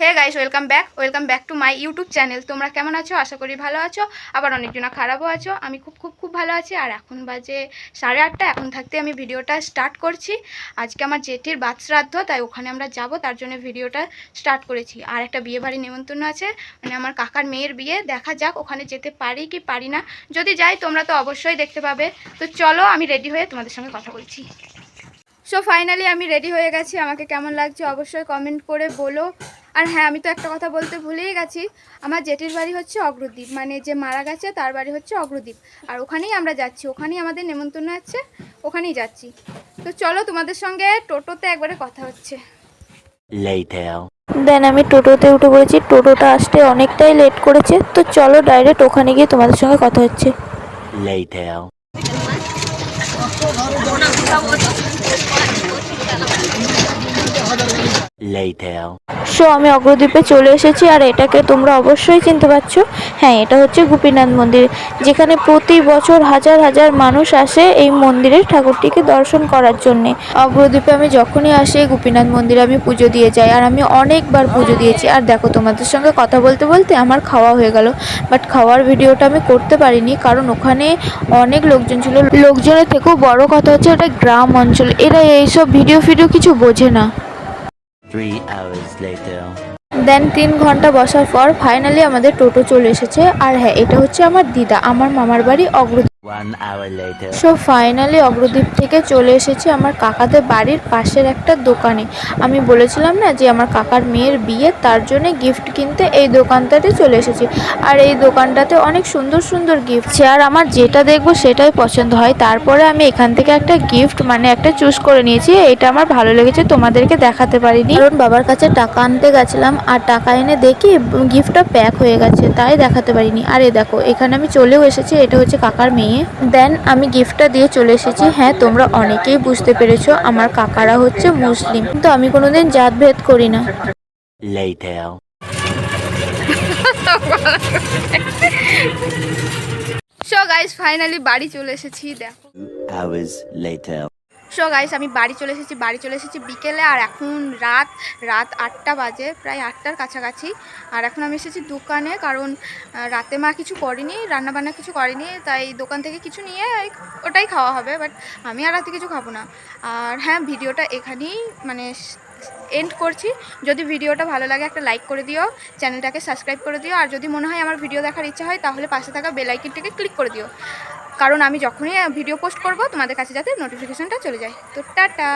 Hey guys welcome back welcome back to my YouTube channel তোমরা কেমন আছো? আশা করি ভালো আছো। আবার অনেকজনা খারাপও আছো। আমি খুব খুব খুব ভালো আছি। আর এখন বাজে সাড়ে আটটা। এখন থাকতে আমি ভিডিওটা স্টার্ট করছি। আজকে আমার জেঠির বাদ শ্রাদ্ধ তাই ওখানে আমরা যাব। তার জন্য ভিডিওটা স্টার্ট করেছি। আর একটা বিয়ে বাড়ি নেমন্তন্ন আছে। মানে আমার কাকার মেয়ের বিয়ে। দেখা যাক ওখানে যেতে পারি কি পারি না। যদি যাই, তোমরা তো অবশ্যই দেখতে পাবে। তো চলো, আমি রেডি হয়ে তোমাদের সঙ্গে কথা বলছি। সো ফাইনালি আমি রেডি হয়ে গেছি। আমাকে কেমন লাগছে অবশ্যই কমেন্ট করে বলো। আর হ্যাঁ আমি তো একটা কথা বলতে ভুলেই গেছি। আমার জেঠির বাড়ি হচ্ছে অগ্রদ্বীপ। মানে যে মারা গেছে তার বাড়ি হচ্ছে অগ্রদ্বীপ। আর ওখানেই আমরা যাচ্ছি। ওখানেই আমাদের নেমন্তন্ন আছে। ওখানেই যাচ্ছি। তো চলো তোমাদের সঙ্গে টোটোতে একবারে কথা হচ্ছে. দেন আমি টোটোতে উঠে পড়েছি। টোটোটা আসতে অনেকটাই লেট করেছে। তো চলো ডাইরেক্ট ওখানে গিয়ে তোমাদের সঙ্গে কথা হচ্ছে। Terima kasih. সো আমি অগ্রদ্বীপে চলে এসেছি আর এটাকে তোমরা অবশ্যই চিনতে পারছ। হ্যাঁ এটা হচ্ছে গোপীনাথ মন্দির, যেখানে প্রতি বছর হাজার হাজার মানুষ আসে এই মন্দিরের ঠাকুরটিকে দর্শন করার জন্যে। অগ্রদ্বীপে আমি যখনই আসি, গোপীনাথ মন্দিরে আমি পুজো দিয়ে যাই আর আমি অনেকবার পুজো দিয়েছি। আর দেখো, তোমাদের সঙ্গে কথা বলতে বলতে আমার খাওয়া হয়ে গেল। বাট খাওয়ার ভিডিওটা আমি করতে পারিনি কারণ ওখানে অনেক লোকজন ছিল। লোকজনের থেকেও বড় কথা হচ্ছে এটা গ্রাম অঞ্চল। এরা এইসব ভিডিও ফিডিও কিছু বোঝে না। Three hours later. দেন তিন ঘণ্টা বসার পর ফাইনালি আমাদের টোটো চলে এসেছে আর হ্যাঁ এটা হচ্ছে আমার দিদা, আমার মামার বাড়ি অগ্র. সো ফাইনালি অগ্রদ্বীপ থেকে চলে এসেছি আমার কাকাদের বাড়ির পাশের একটা দোকানে। আমি বলেছিলাম না যে আমার কাকার মেয়ের বিয়ে, তার জন্য গিফট কিনতে এই দোকানটাতে চলে এসেছি। আর এই দোকানটাতে অনেক সুন্দর সুন্দর গিফট আর আমার যেটা দেখব সেটাই পছন্দ হয়। তারপরে আমি এখান থেকে একটা গিফট মানে একটা চুজ করে নিয়েছি। এটা আমার ভালো লেগেছে, তোমাদেরকে দেখাতে পারিনি। কারণ বাবার কাছে টাকা আনতে গেছিলাম, আর টাকা এনে দেখি গিফটটা প্যাক হয়ে গেছে, তাই দেখাতে পারিনি। আর এ দেখো, এখানে আমি চলেও এসেছি। এটা হচ্ছে কাকার মেয়ে। দেন আমি গিফটটা দিয়ে চলে এসেছি হ্যাঁ তোমরা অনেকেই বুঝতে পেরেছ আমার কাকারা হচ্ছে মুসলিম কিন্তু আমি কোনোদিন জাত ভেদ করি না Later. সো গাইস ফাইনালি বাড়ি চলে এসেছি দেখো. সো গাইস আমি বাড়ি চলে এসেছি, বাড়ি চলে এসেছি বিকেলে আর এখন রাত রাত আটটা বাজে, প্রায় আটটার কাছাকাছি। আর এখন আমি এসেছি দোকানে কারণ রাতে মা কিছু করেনি, রান্নাবান্না কিছু করেনি, তাই দোকান থেকে কিছু নিয়ে ওটাই খাওয়া হবে বাট আমি আর রাতে কিছু খাব না। আর হ্যাঁ ভিডিওটা এখানেই মানে এন্ড করছি। যদি ভিডিওটা ভালো লাগে একটা লাইক করে দিও চ্যানেলটাকে সাবস্ক্রাইব করে দিও, আর যদি মনে হয় আমার ভিডিও দেখার ইচ্ছা হয়, তাহলে পাশে থাকা বেল আইকনটাকে ক্লিক করে দিও। কারণ আমি যখনই ভিডিও পোস্ট করব তোমাদের কাছে যাতে নোটিফিকেশানটা চলে যায়। তো টাটা!